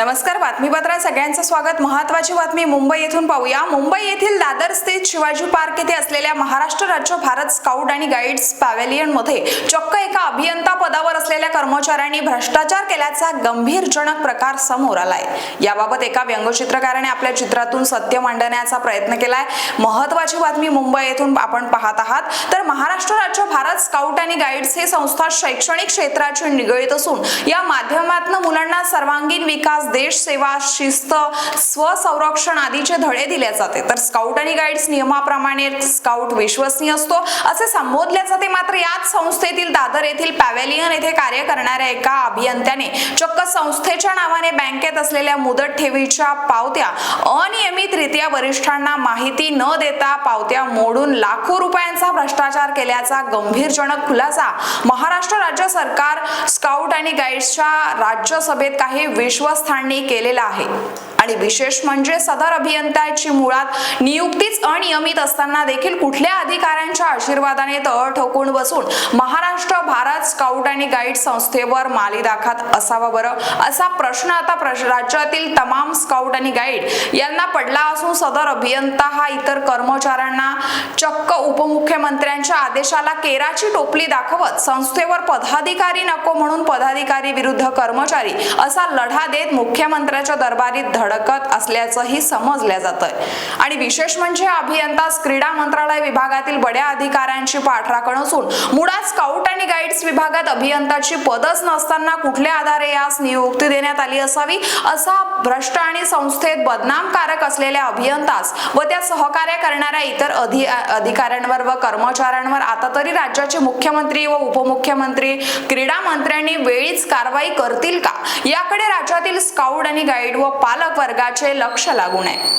नमस्कार बातमीपत्रात सगळ्यांचं स्वागत. महत्वाची बातमी मुंबई येथून पाहूया. मुंबई येथील दादर स्थित शिवाजी पार्क येथे असलेल्या महाराष्ट्र राज्य भारत स्काउट आणि गाईड्स पॅव्हेलियनमध्ये चक्क एका असलेल्या कर्मचाऱ्यांनी भ्रष्टाचार केल्याचा गंभीरजनक प्रकार समोर आलाय. याबाबत एका व्यंगचित्रकाराने आपल्या चित्रातून सत्य मांडण्याचा प्रयत्न केलाय. महत्वाची बातमी मुंबई येथून आपण पाहत आहात. तर महाराष्ट्र राज्य भारत स्काउट आणि गाईड्स हे संस्था शैक्षणिक क्षेत्राची निगडीत असून या माध्यमातून मुलांना सर्वांगीण विकास देश सेवा शिस्त स्वसंरक्षण आदीचे धडे दिले जाते. तर स्काउट आणि गाईड्स नियमाप्रमाणे स्काउट विश्वसनीय असतो. असे संबोधले जाते मात्र याच संस्थेतील दादर येथील पॅव्हेलियन येथे कार्य करणाऱ्या एका अभियंत्याने चक्क संस्थेच्या नावाने बँकेत असलेल्या मुदत ठेवीच्या पावत्या अनियमितरित्या वरिष्ठांना माहिती न देता पावत्या मोडून लाखो रुपयांचा भ्रष्टाचार केल्याचा गंभीरजनक खुलासा महाराष्ट्र राज्य सरकार स्काउट आणि गाईड्सच्या राज्यसभेत काही विश्वस्थांनी केलेला आहे. आणि विशेष म्हणजे सदर अभियंत्याची मुळात नियुक्तीच अनियमित असताना देखील कुठल्या अधिकाऱ्यांच्या आशीर्वादाने तळ ठोकून बसून महाराष्ट्र भारत स्काउट आणि गाईड संस्थेवर माली दाखत असावा बरं? असा प्रश्न आता राज्यातील तमाम स्काउट आणि गाईड यांना पडला असून सदर अभियंता हा इतर कर्मचाऱ्यांना चक्क उपमुख्यमंत्र्यांच्या आदेशाला केराची टोपली दाखवत संस्थेवर पदाधिकारी नको म्हणून पदाधिकारी विरुद्ध कर्मचारी असा लढा देत मुख्यमंत्र्याच्या दरबारीत धड धडकत असल्याचंही समजल्या जातंय. आणि विशेष म्हणजे अभियंता क्रीडा मंत्रालय विभागातील बड्या अधिकाऱ्यांची पाठराखण असून मुळात स्काउट विभागात अभियंताची पदच नसताना कुठल्या आधारे यास नियुक्ती देण्यात आली असावी असा भ्रष्ट आणि संस्थेत बदनामकारक असलेल्या अभियंतास व त्या सहकार्य करणाऱ्या इतर अधि अधिकाऱ्यांवर व कर्मचाऱ्यांवर आता तरी राज्याचे मुख्यमंत्री व उपमुख्यमंत्री क्रीडा मंत्र्यांनी वेळीच कारवाई करतील का? याकडे राज्यातील स्काउट आणि गाईड व पालक वर्गाचे लक्ष लागून आहे.